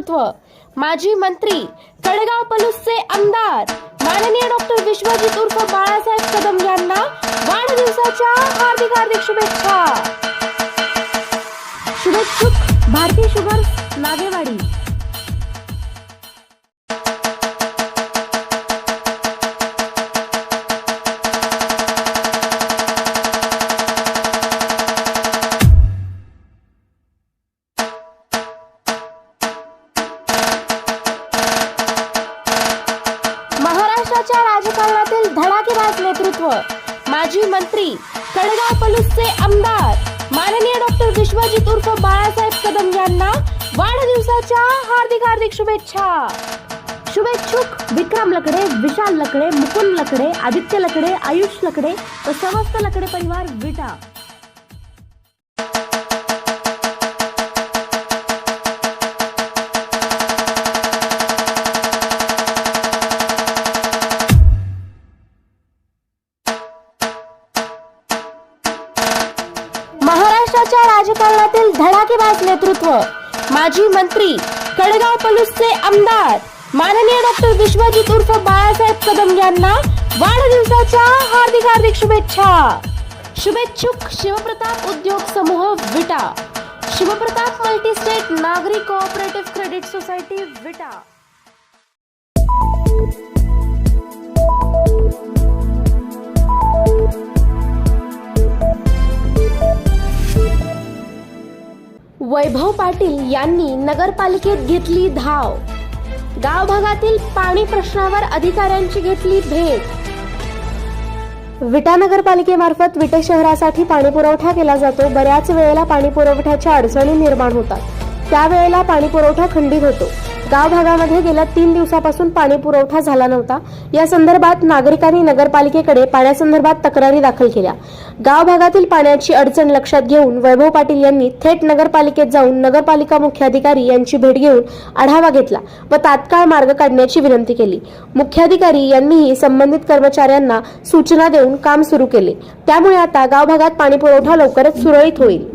नेतृत्व. माजी मंत्री कडगाव पलूसचे आमदार माननीय डॉक्टर विश्वजित उर्फ बाळासाहेब कदम यांना वाढदिवसाच्या हार्दिक हार्दिक शुभेच्छा. शुभेच्छुक भारती शुगर नागेवाडी. राजकारणातील नेतृत्व. माजी मंत्री कळगाव पलूसचे आमदार माननीय डॉक्टर विश्वजित उर्फ बाळासाहेब कदम यांना वाढदिवसाच्या हार्दिक हार्दिक शुभेच्छा. शुभेच्छुक विक्रम लकडे विशाल लकडे मुकुंद लकडे आदित्य लकडे आयुष लकडे व समस्त लकडे परिवार विटा. महाराष्ट्राच्या राजकारणातील धडाकेबाज नेतृत्व. माजी मंत्री कडगाव पलूसचे आमदार माननीय डॉक्टर विश्वजित उर्फ बाळासाहेब कदम यांना वाढदिवसाच्या हार्दिक हार्दिक शुभेच्छा. शुभेच्छुक शिवप्रताप उद्योग समूह विटा. शिवप्रताप मल्टीस्टेट नागरी cooperative credit society Vita. Vaibhav Patil यांनी नगरपालिकेत घेतली धाव. गाव भागातील पाणी प्रश्नावर अधिकाऱ्यांची घेतली भेट. विटा नगरपालिकेमार्फत विटे शहरासाठी पाणीपुरवठा केला जातो. बऱ्याच वेळेला पाणी पुरवठ्याच्या अडचणी निर्माण होतात. त्यावेळेला पाणी पुरवठा खंडित होतो. गाव भागामध्ये गेल्या तीन दिवसापासून पाणी पुरवठा झाला नव्हता. या संदर्भात नागरिकांनी नगरपालिकेकडे पाण्यासंदर्भात तक्रारी दाखल केल्या. गाव भागातील पाण्याची अडचण लक्षात घेऊन वैभव पाटील यांनी थेट नगरपालिकेत जाऊन नगरपालिका मुख्याधिकारी यांची भेट घेऊन आढावा घेतला व तात्काळ मार्ग काढण्याची विनंती केली. मुख्याधिकारी यांनीही संबंधित कर्मचाऱ्यांना सूचना देऊन काम सुरू केले. त्यामुळे आता गाव भागात पाणी पुरवठा लवकरच सुरळीत होईल.